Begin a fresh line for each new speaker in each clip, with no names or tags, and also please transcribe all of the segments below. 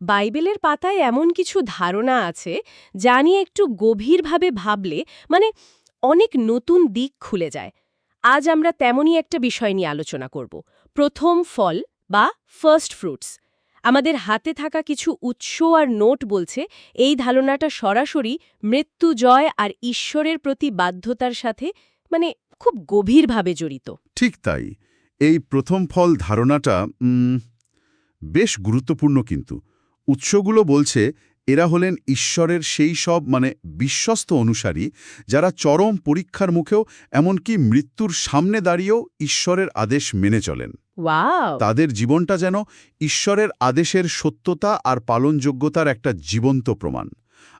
বাইবেলের পাতায় এমন কিছু ধারণা আছে যা নিয়ে একটু গভীরভাবে ভাবলে মানে অনেক নতুন দিক খুলে যায়। আজ আমরা তেমনই একটা বিষয় নিয়ে আলোচনা করব। প্রথম ফল বা ফার্স্ট ফ্রুটস আমাদের হাতে থাকা কিছু উৎস আর নোট বলছে এই ধারণাটা সরাসরি মৃত্যু, জয় আর ঈশ্বরের প্রতি বাধ্যতার সাথে মানে খুব গভীরভাবে জড়িত।
ঠিক তাই। এই প্রথম ফল ধারণাটা বেশ গুরুত্বপূর্ণ কিন্তু। উৎসগুলো বলছে এরা হলেন ঈশ্বরের সেই সব মানে বিশ্বস্ত অনুসারী যারা চরম পরীক্ষার মুখেও এমনকি মৃত্যুর সামনে দাঁড়িয়েও ঈশ্বরের আদেশ মেনে চলেন। তাদের জীবনটা যেন ঈশ্বরের আদেশের সত্যতা আর পালনযোগ্যতার একটা জীবন্ত প্রমাণ।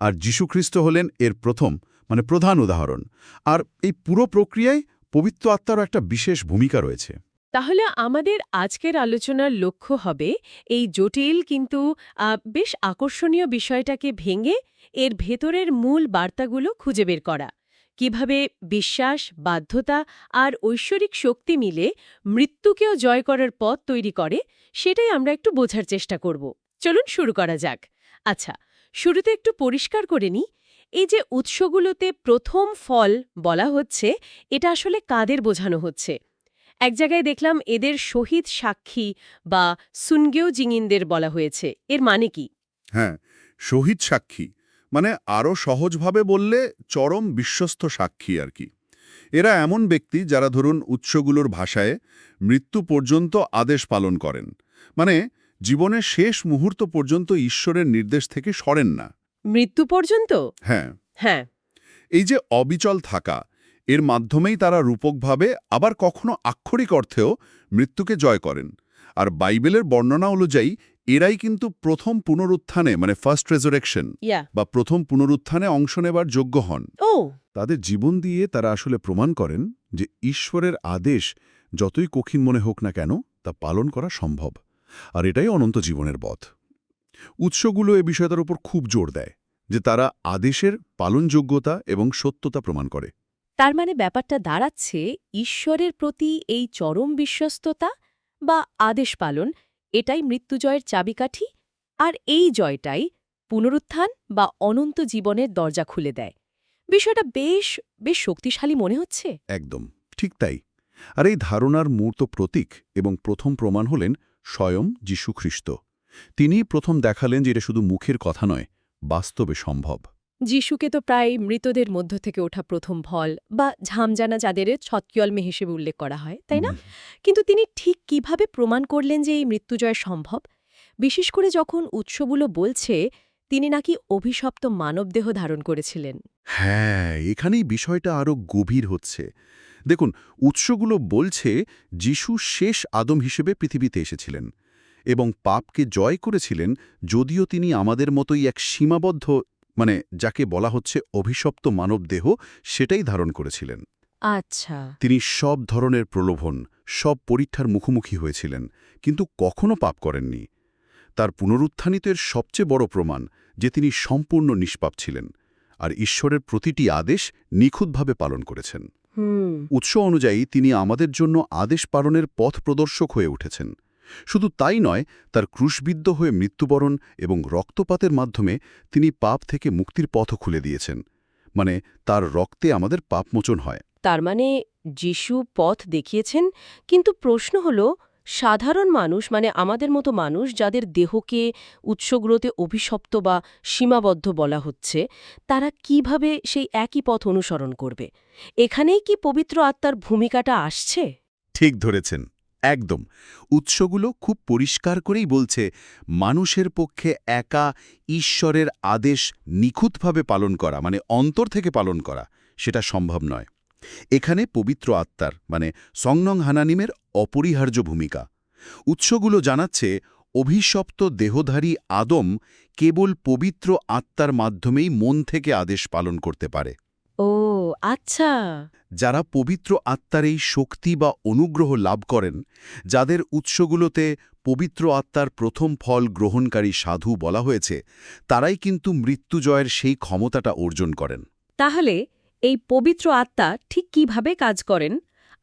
আর যীশুখ্রিস্ট হলেন এর প্রথম মানে প্রধান উদাহরণ। আর এই পুরো প্রক্রিয়ায় পবিত্র আত্মারও একটা বিশেষ ভূমিকা রয়েছে।
তাহলে আমাদের আজকের আলোচনার লক্ষ্য হবে এই জটিল কিন্তু বেশ আকর্ষণীয় বিষয়টাকে ভেঙে এর ভেতরের মূল বার্তাগুলো খুঁজে বের করা। কীভাবে বিশ্বাস, বাধ্যতা আর ঐশ্বরিক শক্তি মিলে মৃত্যুকেও জয় করার পথ তৈরি করে, সেটাই আমরা একটু বোঝার চেষ্টা করব। চলুন শুরু করা যাক। আচ্ছা শুরুতে একটু পরিষ্কার করে নিই। এই যে উৎসগুলোতে প্রথম ফল বলা হচ্ছে, এটা আসলে কাদের বোঝানো হচ্ছে? এক জায়গায় দেখলাম এদের শহীদ সাক্ষী বা সুনগেও জিঙিনদের বলা হয়েছে। এর মানে কি?
হ্যাঁ শহীদ সাক্ষী মানে আরও সহজভাবে বললে চরম বিশ্বস্ত সাক্ষী আর কি। এরা এমন ব্যক্তি যারা ধরুন উৎসগুলোর ভাষায় মৃত্যু পর্যন্ত আদেশ পালন করেন। মানে জীবনের শেষ মুহূর্ত পর্যন্ত ঈশ্বরের নির্দেশ থেকে সরেন না।
মৃত্যু পর্যন্ত?
হ্যাঁ।
হ্যাঁ।
এই যে অবিচল থাকা এর মাধ্যমেই তারা রূপকভাবে আবার কখনো আক্ষরিক অর্থেও মৃত্যুকে জয় করেন। আর বাইবেলের বর্ণনা অনুযায়ী এরাই কিন্তু প্রথম পুনরুত্থানে মানে ফার্স্ট রেজারেকশন বা প্রথম পুনরুত্থানে অংশ নেবার যোগ্য হন।
তাদের জীবন দিয়ে তারা আসলে প্রমাণ করেন যে ঈশ্বরের আদেশ যতই কঠিন মনে হোক না কেন তা পালন করা সম্ভব। আর এটাই অনন্ত জীবনের পথ। উৎসগুলো এ বিষয়টার উপর খুব জোর দেয় যে তারা আদেশের পালনযোগ্যতা এবং সত্যতা প্রমাণ করে।
তার মানে ব্যাপারটা দাঁড়াচ্ছে ঈশ্বরের প্রতি এই চরম বিশ্বস্ততা বা আদেশ পালন, এটাই মৃত্যুজয়ের চাবিকাঠি আর এই জয়টাই পুনরুত্থান বা অনন্ত জীবনের দরজা খুলে দেয়। বিষয়টা বেশ বেশ শক্তিশালী মনে হচ্ছে?
একদম, ঠিক তাই। আর এই ধারণার মূর্ত প্রতীক এবং প্রথম প্রমাণ হলেন স্বয়ং যীশুখ্রিস্ট তিনিই প্রথম দেখালেন যে এটা শুধু মুখের কথা নয়, বাস্তবে সম্ভব।
যিশুকে তো প্রায় মৃতদের মধ্য থেকে ওঠা প্রথম ফল বা ঝামজানা যাদের ছটকিয়লমে হিসেবে উল্লেখ করা হয় তাই না? কিন্তু তিনি ঠিক কীভাবে প্রমাণ করলেন যে এই মৃত্যুজয় সম্ভব? বিশেষ করে যখন উৎসগুলো বলছে তিনি নাকি অভিশপ্ত মানবদেহ ধারণ করেছিলেন।
হ্যাঁ এখানেই বিষয়টা আরও গভীর হচ্ছে। দেখুন উৎসগুলো বলছে যিশু শেষ আদম হিসেবে পৃথিবীতে এসেছিলেন এবং পাপকে জয় করেছিলেন যদিও তিনি আমাদের মতোই এক সীমাবদ্ধ মানে যাকে বলা হচ্ছে অভিশপ্ত মানবদেহ সেটাই ধারণ করেছিলেন।
আচ্ছা।
তিনি সব ধরনের প্রলোভন সব পরীক্ষার মুখোমুখি হয়েছিলেন কিন্তু কখনো পাপ করেননি। তার পুনরুত্থানিতের সবচেয়ে বড় প্রমাণ যে তিনি সম্পূর্ণ নিষ্পাপ ছিলেন আর ঈশ্বরের প্রতিটি আদেশ নিখুঁতভাবে পালন করেছেন। উৎস অনুযায়ী তিনি আমাদের জন্য আদেশ পালনের পথ প্রদর্শক হয়ে উঠেছেন। শুধু তাই নয় তার ক্রুশবিদ্ধ হয়ে মৃত্যুবরণ এবং রক্তপাতের মাধ্যমে তিনি পাপ থেকে মুক্তির পথও খুলে দিয়েছেন। মানে তার রক্তে আমাদের পাপমোচন হয়।
তার মানে যিশু পথ দেখিয়েছেন কিন্তু প্রশ্ন হল সাধারণ মানুষ মানে আমাদের মতো মানুষ যাদের দেহকে উৎসগুলোতে অভিশপ্ত বা সীমাবদ্ধ বলা হচ্ছে তারা কীভাবে সেই একই পথ অনুসরণ করবে? এখানেই কি পবিত্র আত্মার ভূমিকাটা আসছে?
ঠিক ধরেছেন। একদম। উৎসগুলো খুব পরিষ্কার করেই বলছে, মানুষের পক্ষে একা ঈশ্বরের আদেশ নিখুঁতভাবে পালন করা মানে অন্তর থেকে পালন করা, সেটা সম্ভব নয়। এখানে পবিত্র আত্মার মানে সংনং হানানিমের অপরিহার্য ভূমিকা। উৎসগুলো জানাচ্ছে, অভিশপ্ত দেহধারী আদম কেবল পবিত্র আত্মার মাধ্যমেই মন থেকে আদেশ পালন করতে পারে।
ও আচ্ছা।
যারা পবিত্র আত্মার এই শক্তি বা অনুগ্রহ লাভ করেন যাদের উৎসগুলোতে পবিত্র আত্মার প্রথম ফল গ্রহণকারী সাধু বলা হয়েছে তারাই কিন্তু মৃত্যুজয়ের সেই ক্ষমতাটা অর্জন করেন।
তাহলে এই পবিত্র আত্মা ঠিক কীভাবে কাজ করেন?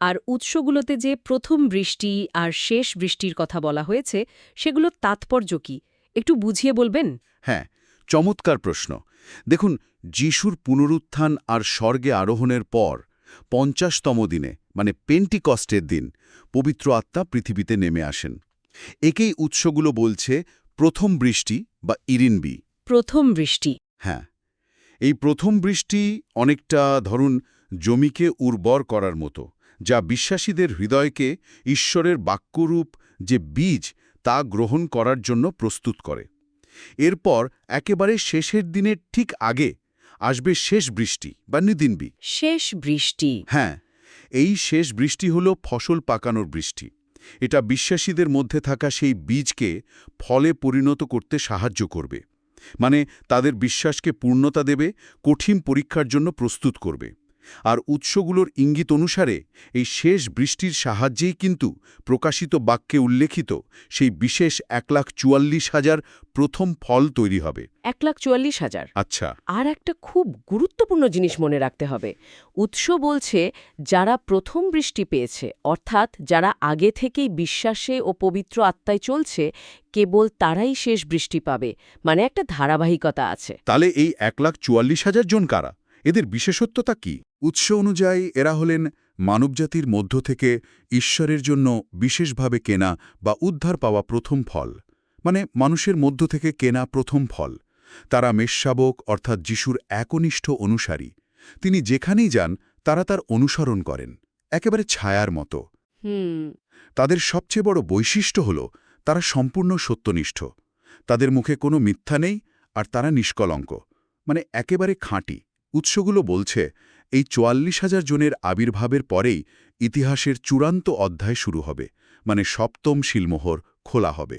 আর উৎসগুলোতে যে প্রথম বৃষ্টি আর শেষ বৃষ্টির কথা বলা হয়েছে সেগুলো তাৎপর্য কি? একটু বুঝিয়ে বলবেন?
হ্যাঁ চমৎকার প্রশ্ন। দেখুন যিশুর পুনরুত্থান আর স্বর্গে আরোহণের পর পঞ্চাশতম দিনে মানে পেন্টি পেন্টিকস্টের দিন পবিত্র আত্মা পৃথিবীতে নেমে আসেন। একেই উৎসগুলো বলছে প্রথম বৃষ্টি বা ইরিনবি
প্রথম বৃষ্টি।
হ্যাঁ এই প্রথম বৃষ্টি অনেকটা ধরুন জমিকে উর্বর করার মতো যা বিশ্বাসীদের হৃদয়কে ঈশ্বরের বাক্যরূপ যে বীজ তা গ্রহণ করার জন্য প্রস্তুত করে। এরপর একেবারে শেষের দিনের ঠিক আগে আসবে শেষ বৃষ্টি বা নিদিনবি।
শেষ বৃষ্টি।
হ্যাঁ এই শেষ বৃষ্টি হল ফসল পাকানোর বৃষ্টি। এটা বিশ্বাসীদের মধ্যে থাকা সেই বীজকে ফলে পরিণত করতে সাহায্য করবে। মানে তাদের বিশ্বাসকে পূর্ণতা দেবে কঠিন পরীক্ষার জন্য প্রস্তুত করবে। আর উৎসগুলোর ইঙ্গিত অনুসারে এই শেষ বৃষ্টির সাহায্যেই কিন্তু প্রকাশিত বাক্যে উল্লেখিত সেই বিশেষ এক লাখ চুয়াল্লিশ হাজার প্রথম ফল তৈরি হবে।
এক লাখ চুয়াল্লিশ হাজার?
আচ্ছা।
আর একটা খুব গুরুত্বপূর্ণ জিনিস মনে রাখতে হবে। উৎস বলছে যারা প্রথম বৃষ্টি পেয়েছে অর্থাৎ যারা আগে থেকেই বিশ্বাসে ও পবিত্র আত্মায় চলছে কেবল তারাই শেষ বৃষ্টি পাবে। মানে একটা ধারাবাহিকতা আছে।
তাহলে এই এক লাখ চুয়াল্লিশ হাজার জন কারা? এদের বিশেষত্বতা কি? উৎস অনুযায়ী এরা হলেন মানবজাতির মধ্য থেকে ঈশ্বরের জন্য বিশেষভাবে কেনা বা উদ্ধার পাওয়া প্রথম ফল মানে মানুষের মধ্য থেকে কেনা প্রথম ফল। তারা মেষশাবক অর্থাৎ যিশুর একনিষ্ঠ অনুসারী। তিনি যেখানেই যান তারা তার অনুসরণ করেন একেবারে ছায়ার মতো। তাদের সবচেয়ে বড় বৈশিষ্ট্য হল তারা সম্পূর্ণ সত্যনিষ্ঠ। তাদের মুখে কোনো মিথ্যা নেই আর তারা নিষ্কলঙ্ক মানে একেবারে খাঁটি। উৎসগুলো বলছে এই চুয়াল্লিশ হাজার জনের আবির্ভাবের পরেই ইতিহাসের চূড়ান্ত অধ্যায় শুরু হবে মানে সপ্তম শিলমোহর খোলা হবে।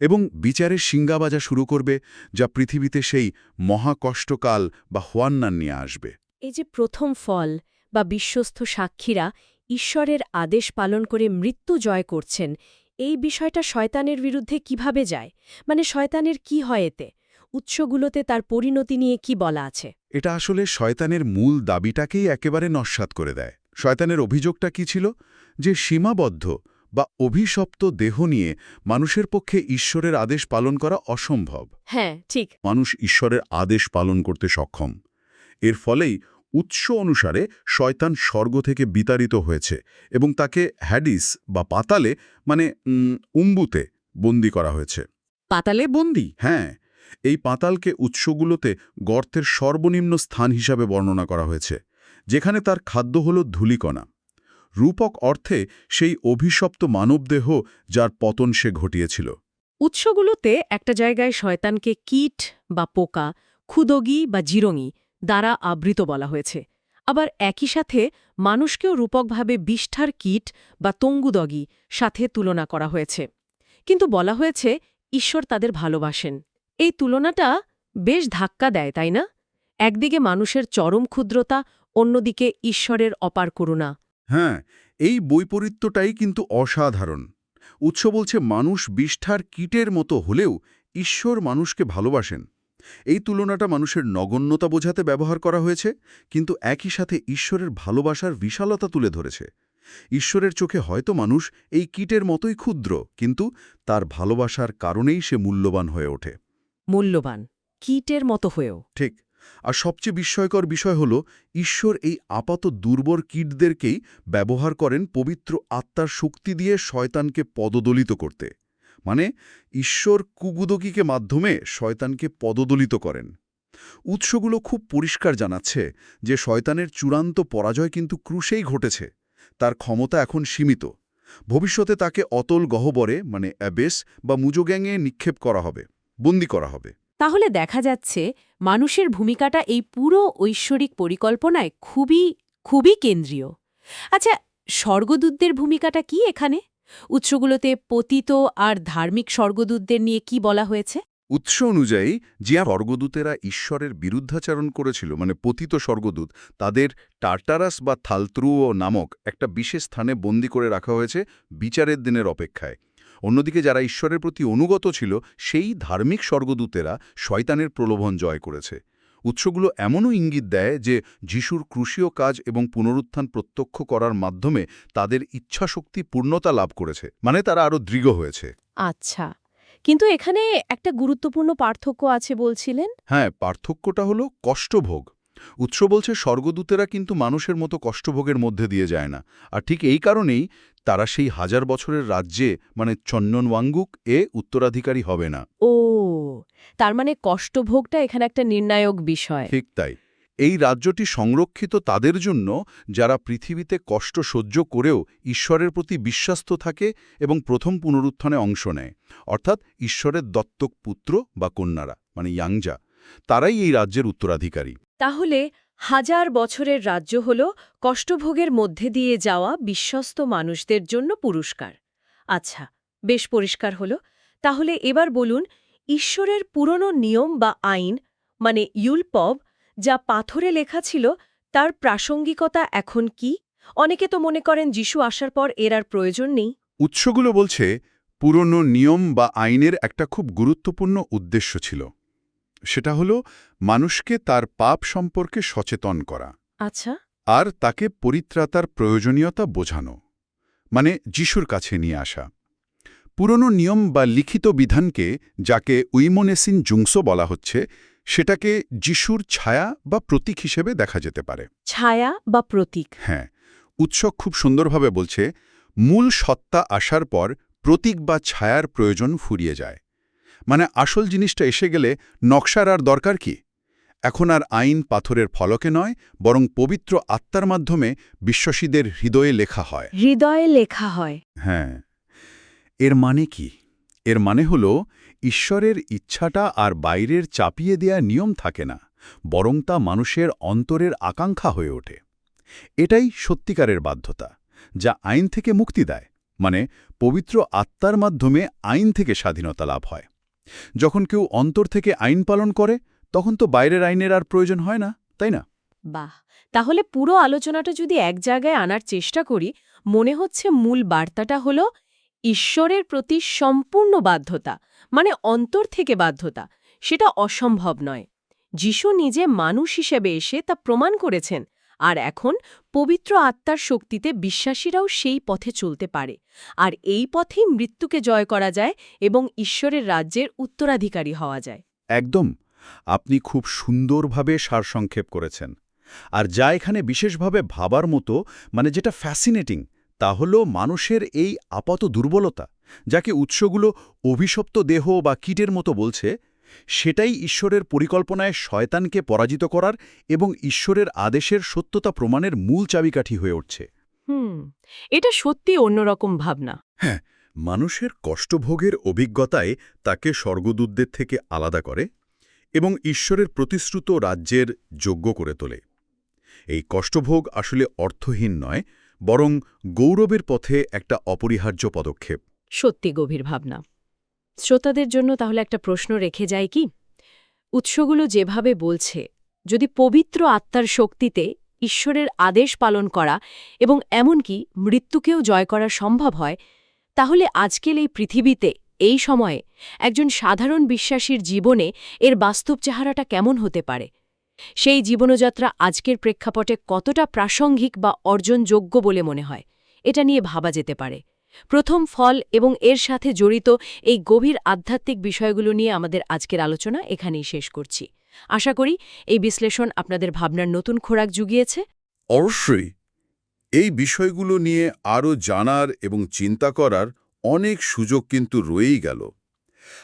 এবং বিচারের সিঙ্গা বাজা শুরু করবে যা পৃথিবীতে সেই মহাকষ্টকাল বা হোয়ান্নান নিয়ে আসবে।
এই যে প্রথম ফল বা বিশ্বস্ত সাক্ষীরা ঈশ্বরের আদেশ পালন করে মৃত্যু জয় করছেন এই বিষয়টা শয়তানের বিরুদ্ধে কীভাবে যায়? মানে শয়তানের কি হয় এতে? উৎসগুলোতে তার পরিণতি নিয়ে কি বলা আছে?
এটা আসলে শয়তানের মূল দাবিটাকেই একেবারে নস্বাত করে দেয়। শয়তানের অভিযোগটা কি ছিল? যে সীমাবদ্ধ বা অভিশপ্ত দেহ নিয়ে মানুষের পক্ষে ঈশ্বরের আদেশ পালন করা অসম্ভব।
হ্যাঁ ঠিক।
মানুষ ঈশ্বরের আদেশ পালন করতে সক্ষম। এর ফলেই উৎস অনুসারে শয়তান স্বর্গ থেকে বিতাড়িত হয়েছে এবং তাকে হ্যাডিস বা পাতালে মানে উম, উম্বুতে বন্দি করা হয়েছে।
পাতালে
বন্দি? হ্যাঁ এই পাতালকে উৎসগুলোতে গর্তের সর্বনিম্ন স্থান হিসাবে বর্ণনা করা হয়েছে, যেখানে তার খাদ্য হল ধূলিকণা। রূপক অর্থে সেই অভিশপ্ত মানবদেহ যার পতন সে ঘটিয়েছিল।
উৎসগুলোতে একটা জায়গায় শয়তানকে কীট বা পোকা, ক্ষুদগি বা জিরঙি দ্বারা আবৃত বলা হয়েছে। আবার একই সাথে মানুষকেও রূপকভাবে বিষ্ঠার কীট বা তঙ্গুদগি সাথে তুলনা করা হয়েছে। কিন্তু বলা হয়েছে ঈশ্বর তাদের ভালোবাসেন। এই তুলনাটা বেশ ধাক্কা দেয়, তাই না? একদিকে মানুষের চরম ক্ষুদ্রতা, অন্যদিকে ঈশ্বরের অপার করুণা।
হ্যাঁ এই বৈপরীত্যটাই কিন্তু অসাধারণ। উৎস বলছে মানুষ বিষ্ঠার কীটের মতো হলেও ঈশ্বর মানুষকে ভালোবাসেন। এই তুলনাটা মানুষের নগণ্যতা বোঝাতে ব্যবহার করা হয়েছে, কিন্তু একই সাথে ঈশ্বরের ভালোবাসার বিশালতা তুলে ধরেছে। ঈশ্বরের চোখে হয়তো মানুষ এই কীটের মতোই ক্ষুদ্র, কিন্তু তার ভালোবাসার কারণেই সে মূল্যবান হয়ে ওঠে।
মূল্যবান, কীটের মতো হয়েও।
ঠিক। আর সবচেয়ে বিস্ময়কর বিষয় হল, ঈশ্বর এই আপাত দুর্বল কীটদেরকেই ব্যবহার করেন পবিত্র আত্মার শক্তি দিয়ে শয়তানকে পদদলিত করতে। মানে ঈশ্বর কুগুদকিকে মাধ্যমে শয়তানকে পদদলিত করেন। উৎসগুলো খুব পরিষ্কার জানাচ্ছে যে শয়তানের চূড়ান্ত পরাজয় কিন্তু ক্রুশেই ঘটেছে। তার ক্ষমতা এখন সীমিত। ভবিষ্যতে তাকে অতল গহ্বরে মানে অ্যাবেস বা মুজোগ্যাংয়ে নিক্ষেপ করা হবে। বন্দি করা হবে।
তাহলে দেখা যাচ্ছে মানুষের ভূমিকাটা এই পুরো ঐশ্বরিক পরিকল্পনায় খুবই খুবই কেন্দ্রীয়। আচ্ছা স্বর্গদূতদের ভূমিকাটা কি এখানে? উৎসগুলোতে পতিত আর ধার্মিক স্বর্গদূতদের নিয়ে কি বলা হয়েছে?
উৎস অনুযায়ী যে স্বর্গদূতেরা ঈশ্বরের বিরুদ্ধাচারণ করেছিল মানে পতিত স্বর্গদূত তাদের টার্টারাস বা থালত্রুও নামক একটা বিশেষ স্থানে বন্দি করে রাখা হয়েছে বিচারের দিনের অপেক্ষায়। অন্যদিকে যারা ঈশ্বরের প্রতি অনুগত ছিল সেই ধার্মিক স্বর্গদূতেরা শয়তানের প্রলোভন জয় করেছে। উৎসগুলো এমনও ইঙ্গিত দেয় যে যিশুর ক্রুশীয় কাজ এবং পুনরুত্থান প্রত্যক্ষ করার মাধ্যমে তাদের ইচ্ছাশক্তি পূর্ণতা লাভ করেছে মানে তারা আরও দৃঢ় হয়েছে।
আচ্ছা কিন্তু এখানে একটা গুরুত্বপূর্ণ পার্থক্য আছে বলছিলেন?
হ্যাঁ পার্থক্যটা হলো কষ্টভোগ। উৎস বলছে স্বর্গদূতেরা কিন্তু মানুষের মতো কষ্টভোগের মধ্যে দিয়ে যায় না। আর ঠিক এই কারণেই তারা সেই হাজার বছরের রাজ্যে মানে চন্ননওয়াঙ্গুক এ উত্তরাধিকারী হবে না।
ও তার মানে কষ্টভোগটা এখানে একটা নির্ণায়ক বিষয়।
ঠিক তাই। এই রাজ্যটি সংরক্ষিত তাদের জন্য যারা পৃথিবীতে কষ্ট সহ্য করেও ঈশ্বরের প্রতি বিশ্বাস্ত থাকে এবং প্রথম পুনরুত্থানে অংশ নেয় অর্থাৎ ঈশ্বরের দত্তক পুত্র বা কন্যারা মানে ইয়াংজা তারাই এই রাজ্যের উত্তরাধিকারী।
তাহলে হাজার বছরের রাজ্য হল কষ্টভোগের মধ্যে দিয়ে যাওয়া বিশ্বস্ত মানুষদের জন্য পুরস্কার। আচ্ছা বেশ পরিষ্কার হল। তাহলে এবার বলুন, ঈশ্বরের পুরনো নিয়ম বা আইন মানে ইউলপব, যা পাথরে লেখা ছিল, তার প্রাসঙ্গিকতা এখন কি? অনেকে তো মনে করেন যিশু আসার পর এর আর প্রয়োজন নেই।
উৎসগুলো বলছে, পুরনো নিয়ম বা আইনের একটা খুব গুরুত্বপূর্ণ উদ্দেশ্য ছিল। সেটা হলো মানুষকে তার পাপ সম্পর্কে সচেতন করা।
আচ্ছা।
আর তাকে পরিত্রাতার প্রয়োজনীয়তা বোঝানো। মানে যিশুর কাছে নিয়ে আসা। পুরনো নিয়ম বা লিখিত বিধানকে যাকে উইমোনেসিন জুংসো বলা হচ্ছে সেটাকে যিশুর ছায়া বা প্রতীক হিসেবে দেখা যেতে পারে।
ছায়া বা প্রতীক।
হ্যাঁ উৎসক খুব সুন্দরভাবে বলছে মূল সত্তা আসার পর প্রতীক বা ছায়ার প্রয়োজন ফুরিয়ে যায়। মানে আসল জিনিসটা এসে গেলে নকশার আর দরকার কি? এখন আর আইন পাথরের ফলকে নয় বরং পবিত্র আত্মার মাধ্যমে বিশ্বাসীদের হৃদয়ে লেখা হয়।
হৃদয়ে লেখা হয়।
হ্যাঁ। এর মানে কি? এর মানে হল ঈশ্বরের ইচ্ছাটা আর বাইরের চাপিয়ে দেয়া নিয়ম থাকে না বরং তা মানুষের অন্তরের আকাঙ্ক্ষা হয়ে ওঠে। এটাই সত্যিকারের বাধ্যতা যা আইন থেকে মুক্তি দেয় মানে পবিত্র আত্মার মাধ্যমে আইন থেকে স্বাধীনতা লাভ হয়। যখন কেউ অন্তর থেকে আইন পালন করে, তখন তো বাইরের আইনের আর প্রয়োজন হয় না, তাই না?
বাহ! তাহলে পুরো আলোচনাটা যদি এক জায়গায় আনার চেষ্টা করি, মনে হচ্ছে মূল বার্তাটা হল ঈশ্বরের প্রতি সম্পূর্ণ বাধ্যতা মানে অন্তর থেকে বাধ্যতা, সেটা অসম্ভব নয়। যিশু নিজে মানুষ হিসেবে এসে তা প্রমাণ করেছেন। আর এখন পবিত্র আত্মার শক্তিতে বিশ্বাসীরাও সেই পথে চলতে পারে। আর এই পথেই মৃত্যুকে জয় করা যায় এবং ঈশ্বরের রাজ্যের উত্তরাধিকারী হওয়া যায়।
একদম। আপনি খুব সুন্দরভাবে সারসংক্ষেপ করেছেন। আর যা এখানে বিশেষভাবে ভাবার মতো মানে যেটা ফ্যাসিনেটিং তা হল মানুষের এই আপাত দুর্বলতা, যাকে উৎসগুলো অভিশপ্ত দেহ বা কীটের মতো বলছে সেটাই ঈশ্বরের পরিকল্পনায় শয়তানকে পরাজিত করার এবং ঈশ্বরের আদেশের সত্যতা প্রমাণের মূল চাবিকাঠি হয়ে উঠছে।
হুম এটা সত্যি অন্যরকম ভাবনা।
হ্যাঁ মানুষের কষ্টভোগের অভিজ্ঞতায় তাকে স্বর্গদূতদের থেকে আলাদা করে এবং ঈশ্বরের প্রতিশ্রুত রাজ্যের যোগ্য করে তোলে। এই কষ্টভোগ আসলে অর্থহীন নয় বরং গৌরবের পথে একটা অপরিহার্য পদক্ষেপ।
সত্যি গভীর ভাবনা। শ্রোতাদের জন্য তাহলে একটা প্রশ্ন রেখে যায় কি? উৎসগুলো যেভাবে বলছে, যদি পবিত্র আত্মার শক্তিতে ঈশ্বরের আদেশ পালন করা এবং এমনকি মৃত্যুকেও জয় করা সম্ভব হয়, তাহলে আজকের এই পৃথিবীতে, এই সময়ে, একজন সাধারণ বিশ্বাসীর জীবনে এর বাস্তব চেহারাটা কেমন হতে পারে? সেই জীবনযাত্রা আজকের প্রেক্ষাপটে কতটা প্রাসঙ্গিক বা অর্জনযোগ্য বলে মনে হয়? এটা নিয়ে ভাবা যেতে পারে। প্রথম ফল এবং এর সাথে জড়িত এই গভীর আধ্যাত্মিক বিষয়গুলো নিয়ে আমাদের আজকের আলোচনা এখানেই শেষ করছি। আশা করি এই বিশ্লেষণ আপনাদের ভাবনার নতুন খোরাক জুগিয়েছে।
অবশ্যই। এই বিষয়গুলো নিয়ে আরও জানার এবং চিন্তা করার অনেক সুযোগ কিন্তু রয়েই গেল।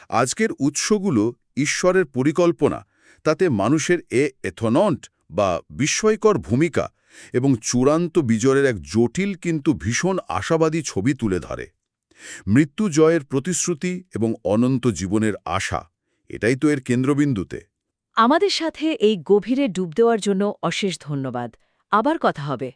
আজকের উৎসগুলো ঈশ্বরের পরিকল্পনা, তাতে মানুষের এ এথনন্ট বা বিস্ময়কর ভূমিকা এবং চূড়ান্ত বিজয়ের এক জটিল কিন্তু ভীষণ আশাবাদী ছবি তুলে ধরে। মৃত্যু জয়ের প্রতিশ্রুতি এবং অনন্ত জীবনের আশা, এটাই তো এর কেন্দ্রবিন্দুতে।
আমাদের সাথে এই গভীরে ডুব দেওয়ার জন্য অশেষ ধন্যবাদ। আবার কথা হবে।